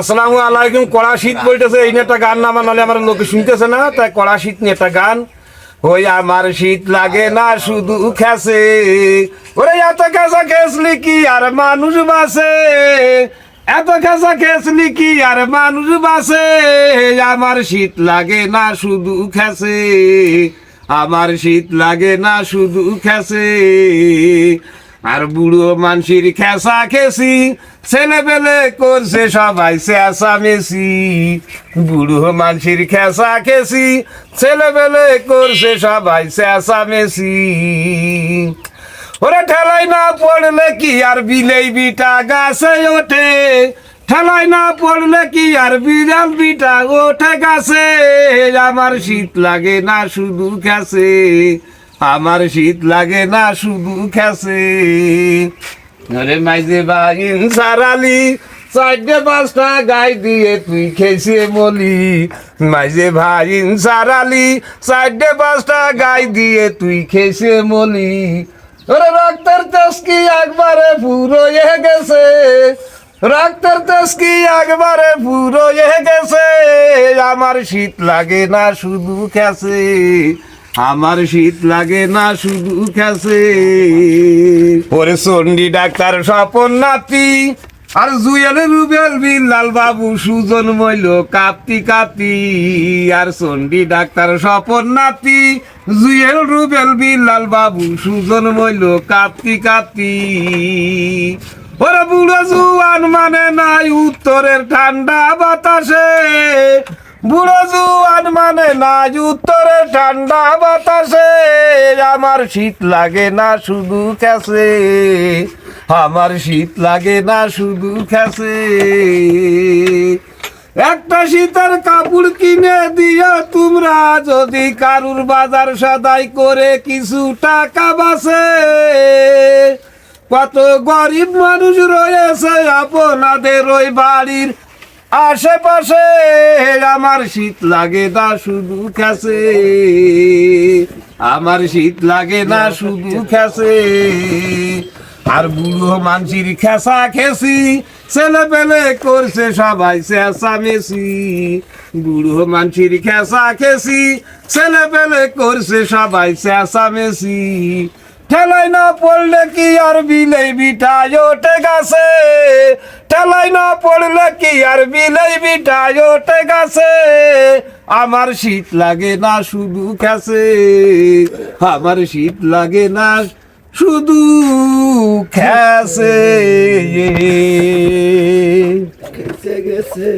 আসসালামু আলাইকুম কড়া শীত বলতেছে এই একটা গান না বানালে আমার লোকে শুনতেছে না, তাই কড়া শীত নিয়ে একটা গান। ওই আমার শীত লাগে না, শুধু খেসে। ওরে এত খেসা খেসলি কি আর মানুষ বাসে। এত খেসা খেসলি কি আর মানুষ বাসে। আমার শীত লাগে না, শুধু খেসে। আমার শীত লাগে না, শুধু খেসে। আর বুড়ো মানসির খেসা খেসি, ছেলে পেলে করছে সবাই শেষা মেসি। বুড়ো মানসির খেসা খেসি, ছেলে পেলে করছে সবাই শেষা মেসি। ওরে ঠেলাই না পড়লে কি আর বিলেই বিটা গাছে ওঠে? ঠেলাই না পড়লে কি আর বিড়াল বিটা ওঠে গাছে? আমার শীত লাগে না শুধু খেসে আমার শীত লাগে না শুধু খেসে। আরে মাইজে বাইন সারালি চারটে পাঁচটা গাই দিয়ে তুই খেয়েছে মলি। মাইজে ভাইন সারালি চারটে পাঁচটা গাই দিয়ে তুই খেয়েছে মলি। ওরে রক্তের তেসকি একবারে পুরো এ গেছে। রক্তের তেসকি একবারে পুরো এ গেছে। আমার শীত লাগে না শুধু খেছে আমার শীত লাগে না শুধু খেছে ওরে চন্ডি ডাক্তার স্বপন নাতি, আর জুয়েল রুবেল বিল্লাল বাবু সুজন মইল কাপ্তি কাপ্তি। আর চন্ডি ডাক্তার স্বপন নাতি, জুয়েল রুবেল বিল্লাল বাবু সুজন মইল কাপ্তি কাপ্তি। ওরে বুড়ো জুয়ান মানে নাই উত্তরের ঠান্ডা বাতাসে। বুড়ো জুয়ান মানে নাই উত্তরের ঠান্ডা বাতাসে, আমার শীত লাগে না শুধু খেসে আমার শীত লাগে না শুধু খেসে একটা শীতের কাপড় কিনে দিও তোমরা, যদি কারুর বাজার সদাই করে কিছু টাকা বাসে কত গরিব মানুষ রয়েছে, আপনাদের ওই বাড়ির আশেপাশে। আমার শীত লাগে না শুধু খেসে। আমার শীত লাগে না শুধু খেসে। আর বুড়ো মানসির খেসা খেসি, ছেলে পেলে করছে সবাই শেষা মেসি। বুড়ো মানসির খেসা খেসি, ছেলে পেলে করছে সবাই শেষা মেসি। ঠেলাই না পড়লে কি আর বিলেই বিঠায় ওঠে গাছে? ঠেলাই না পড়লে কি আর বিলেই বিঠায় ওঠে গাছে? আমার শীত লাগে না শুধু খেসে। আমার শীত লাগে না শুধু খেসে। গেছে